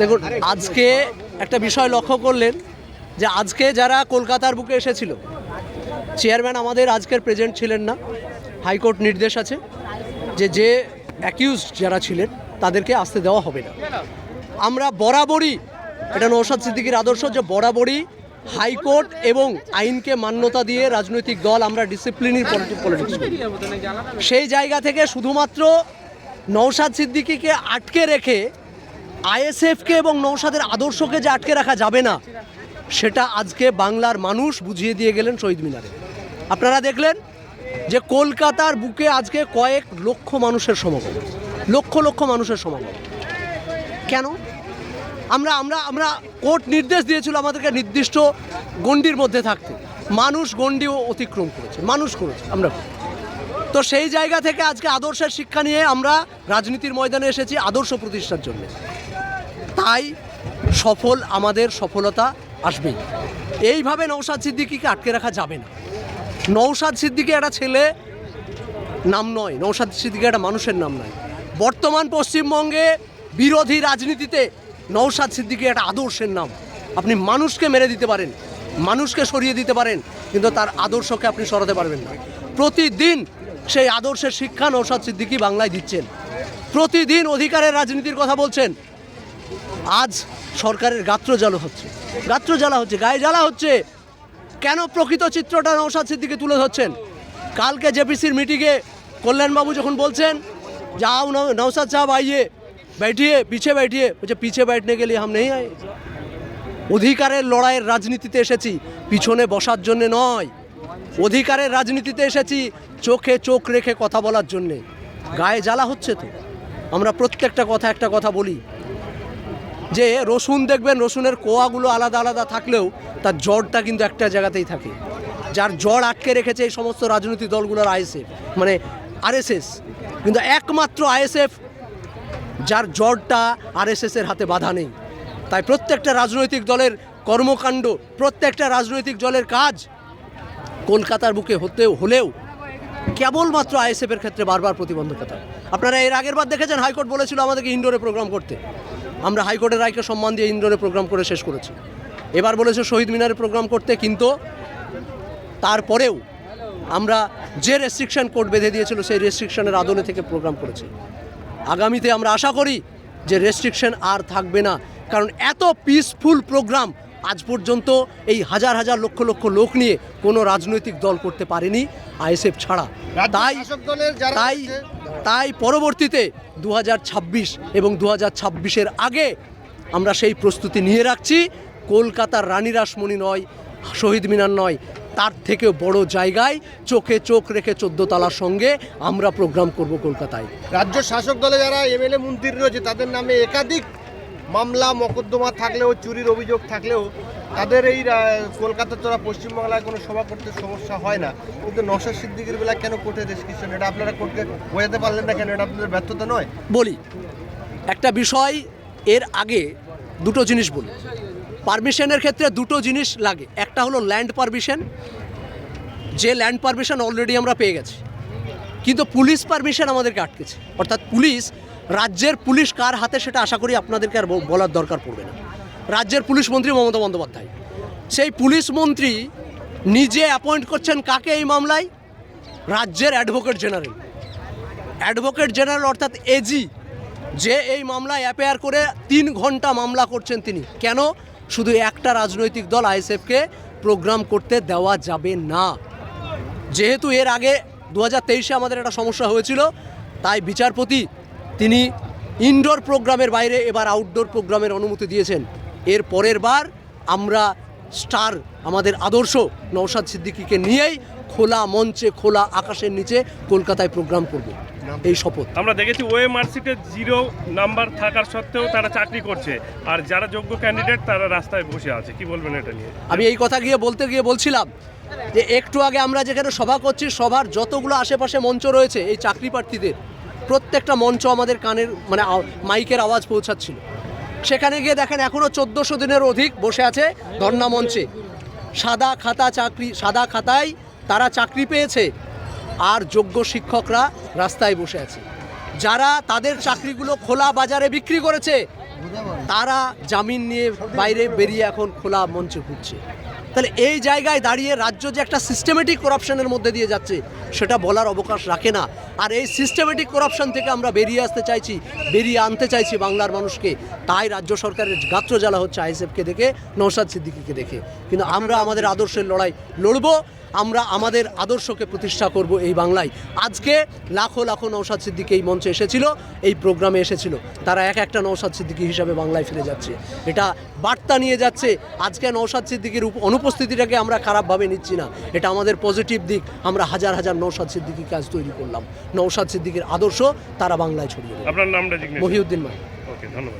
দেখুন, আজকে একটা বিষয় লক্ষ্য করলেন যে আজকে যারা কলকাতার বুকে এসেছিল, চেয়ারম্যান আমাদের আজকের প্রেজেন্ট ছিলেন না, হাইকোর্ট নির্দেশ আছে যে যে অ্যাকিউজ যারা ছিলেন, তাদেরকে আসতে দেওয়া হবে না। আমরা বরাবরই, এটা নৌসাদ সিদ্দিকির আদর্শ যে বরাবরই হাইকোর্ট এবং আইনকে মান্যতা দিয়ে রাজনৈতিক দল আমরা ডিসিপ্লিনই পলিটিক্স সেই জায়গা থেকে শুধুমাত্র নৌসাদ সিদ্দিকিকে আটকে রেখে আইএসএফকে এবং নৌসাদের আদর্শকে যে আটকে রাখা যাবে না, সেটা আজকে বাংলার মানুষ বুঝিয়ে দিয়ে গেলেন শহীদ মিনারে। আপনারা দেখলেন যে কলকাতার বুকে আজকে কয়েক লক্ষ মানুষের সমাগম, লক্ষ লক্ষ মানুষের সমাগম। কেন? আমরা আমরা আমরা কোর্ট নির্দেশ দিয়েছিল আমাদেরকে নির্দিষ্ট গণ্ডির মধ্যে থাকতে। মানুষ গণ্ডিও অতিক্রম করেছে, মানুষ করেছে, আমরা তো সেই জায়গা থেকে আজকে আদর্শের শিক্ষা নিয়ে আমরা রাজনীতির ময়দানে এসেছি আদর্শ প্রতিষ্ঠার জন্য। তাই সফল, আমাদের সফলতা আসবেই। এইভাবে নৌসাদ সিদ্দিকিকে আটকে রাখা যাবে না। নৌসাদ সিদ্দিকি একটা ছেলে, নাম নয়। নৌসাদ সিদ্দিকি একটা মানুষের নাম নয়। বর্তমান পশ্চিমবঙ্গে বিরোধী রাজনীতিতে নৌসাদ সিদ্দিকি একটা আদর্শের নাম। আপনি মানুষকে মেরে দিতে পারেন, মানুষকে সরিয়ে দিতে পারেন, কিন্তু তার আদর্শকে আপনি সরাতে পারবেন না। প্রতিদিন সেই আদর্শের শিক্ষা নৌসাদ সিদ্দিকি বাংলায় দিচ্ছেন প্রতিদিন অধিকারের রাজনীতির কথা বলছেন আজ সরকারের গাত্র জ্বালা হচ্ছে গাত্র জ্বালা হচ্ছে গায়ে জ্বালা হচ্ছে কেন প্রকৃত চিত্রটা নৌসাদ সিদ্দিকে তুলে ধরছেন কালকে জেপিসির মিটিংয়ে কল্যাণবাবু যখন বলছেন যাও नौ- नौसाद साहब आइए बैठिए पीछे बैठिए বলছে পিছে बैठने के लिए हम नहीं आए অধিকারের লড়াইয়ের রাজনীতিতে এসেছি পিছনে বসার জন্য নয় অধিকারের রাজনীতিতে এসেছি, চোখে চোখ রেখে কথা বলার জন্যে। গায়ে জ্বালা হচ্ছে তো। আমরা প্রত্যেকটা কথা একটা কথা বলি। যে রসুন দেখবেন, রসুনের কোয়াগুলো আলাদা আলাদা থাকলেও তার জড়টা কিন্তু একটা জায়গাতেই থাকে। যার জড় আটকে রেখেছে এই সমস্ত রাজনৈতিক দলগুলোর আইএসএফ মানে আরএসএস। কিন্তু একমাত্র আইএসএফ, যার জড়টা আরএসএস এর হাতে বাধা নেই। তাই প্রত্যেকটা রাজনৈতিক দলের কর্মকাণ্ড, প্রত্যেকটা রাজনৈতিক দলের কাজ কলকাতার বুকে হতেও হলেও কেবলমাত্র আইএসএফের ক্ষেত্রে বারবার প্রতিবন্ধকতা। আপনারা এর আগের বার দেখেছেন হাইকোর্ট বলেছিল আমাদেরকে ইনডোরে প্রোগ্রাম করতে। আমরা হাইকোর্টের রায়কে সম্মান দিয়ে ইনডোরে প্রোগ্রাম করে শেষ করেছি। এবার বলেছে শহীদ মিনারে প্রোগ্রাম করতে, কিন্তু তারপরেও আমরা যে রেস্ট্রিকশন কোর্ট বেঁধে দিয়েছিল, সেই রেস্ট্রিকশনের আদলে থেকে প্রোগ্রাম করেছি। আগামীতে আমরা আশা করি যে রেস্ট্রিকশন আর থাকবে না, কারণ এত পিসফুল প্রোগ্রাম আজ পর্যন্ত এই হাজার হাজার লক্ষ লক্ষ লোক নিয়ে কোনো রাজনৈতিক দল করতে পারেনি আইএসএফ ছাড়া। তাই তাই তাই পরবর্তীতে দু হাজার ছাব্বিশ এবং দু ছাব্বিশের আগে আমরা সেই প্রস্তুতি নিয়ে রাখছি। কলকাতার রানী রাসমণি নয় শহীদ মিনার নয় তার থেকে বড় জায়গায় চোখে চোখ রেখে চোদ্দ তালার সঙ্গে আমরা প্রোগ্রাম করব কলকাতায়। রাজ্য শাসক দলে যারা এমএলএ মন্ত্রী রয়েছে তাদের নামে একাধিক মামলা, মকদ্দমা থাকলেও, চুরির অভিযোগ থাকলেও তাদের এই কলকাতা তোরা পশ্চিমবাংলায় কোনো সভা করতে সমস্যা হয় না। কিন্তু নশার সিদ্দিকের বেলা কেন কোর্টের রেস্ট্রিকশন এটা আপনারা কোর্টকে বোঝাতে পারলেন না কেন? এটা আপনাদের ব্যর্থতা নয়? বলি, একটা বিষয় এর আগে দুটো জিনিস বলি। পারমিশনের ক্ষেত্রে দুটো জিনিস লাগে। একটা হলো ল্যান্ড পারমিশন। যে ল্যান্ড পারমিশন অলরেডি আমরা পেয়ে গেছি। কিন্তু পুলিশ পারমিশন আমাদেরকে আটকেছে। অর্থাৎ পুলিশ রাজ্যের পুলিশ কার হাতে সেটা আশা করি আপনাদেরকে আর বলার দরকার পড়বে না। রাজ্যের পুলিশ মন্ত্রী মমতা বন্দ্যোপাধ্যায়। সেই পুলিশ মন্ত্রী নিজে অ্যাপয়েন্ট করছেন কাকে এই মামলায়? রাজ্যের অ্যাডভোকেট জেনারেল অ্যাডভোকেট জেনারেল অর্থাৎ এজি যে এই মামলায় অ্যাপেয়ার করে তিন ঘণ্টা মামলা করছেন তিনি। কেন? শুধু একটা রাজনৈতিক দল আইএসএফকে প্রোগ্রাম করতে দেওয়া যাবে না। যেহেতু এর আগে দু হাজার তেইশে আমাদের একটা সমস্যা হয়েছিল, তাই বিচারপতি তিনি ইনডোর প্রোগ্রামের বাইরে এবার আউটডোর প্রোগ্রামের অনুমতি দিয়েছেন। এর পরের বার আমরা স্টার আমাদের আদর্শ নওশাদ সিদ্দিকিকে নিয়েই খোলা মঞ্চে খোলা আকাশের নিচে কলকাতায় প্রোগ্রাম করব। এই শপথ। আমরা দেখেছি ওএমআরসিতে জিরো নাম্বার থাকার সত্ত্বেও তারা চাকরি করছে। আর যারা যোগ্য ক্যান্ডিডেট তারা রাস্তায় বসে আছে। কি বলবেন এটা নিয়ে? আমি এই কথা গিয়ে বলতে গিয়ে বলছিলাম যে একটু আগে আমরা যেখানে সভা করছি সভার যতগুলো আশেপাশে মঞ্চ রয়েছে এই চাকরি প্রার্থীদের প্রত্যেকটা মঞ্চ আমাদের কানের মানে মাইকের আওয়াজ পৌঁছাচ্ছিল। সেখানে গিয়ে দেখেন এখনও চোদ্দোশো দিনের অধিক বসে আছে ধর্ণা মঞ্চে। সাদা খাতা চাকরি, সাদা খাতায় তারা চাকরি পেয়েছে আর যোগ্য শিক্ষকরা রাস্তায় বসে আছে। যারা তাদের চাকরিগুলো খোলা বাজারে বিক্রি করেছে, তারা জামিন নিয়ে বাইরে বেরিয়ে এখন খোলা মঞ্চে ঘুরছে। তাহলে এই জায়গায় দাঁড়িয়ে রাজ্য যে একটা সিস্টেমেটিক করাপশনের মধ্যে দিয়ে যাচ্ছে, সেটা বলার অবকাশ রাখে না। আর এই সিস্টেমেটিক করাপশন থেকে আমরা বেরিয়ে আসতে চাইছি, বেরিয়ে আনতে চাইছি বাংলার মানুষকে। তাই রাজ্য সরকারের গাত্র জ্বালা হচ্ছে আইএসএফকে দেখে নৌসাদ সিদ্দিকিকে দেখে। কিন্তু আমরা আমাদের আদর্শের লড়াই লড়বো। আমরা আমাদের আদর্শকে প্রতিষ্ঠা করব এই বাংলায়। আজকে লাখো লাখো নৌসাদ সিদ্দিকি এই মঞ্চে এসেছিল এই প্রোগ্রামে এসেছিল। তারা এক একটা নৌসাদ সিদ্দিকি হিসাবে বাংলায় ফিরে যাচ্ছে। এটা বার্তা নিয়ে যাচ্ছে আজকে নৌসাদ সিদ্দিকির অনুপস্থিতিটাকে আমরা খারাপভাবে নিচ্ছি না। এটা আমাদের পজিটিভ দিক আমরা হাজার হাজার নৌসাদ সিদ্দিকি কাজ তৈরি করলাম। নৌসাদ সিদ্দিকির আদর্শ তারা বাংলায় ছড়িয়ে আপনার নামটা মহিউদ্দিন মাই ওকে ধন্যবাদ।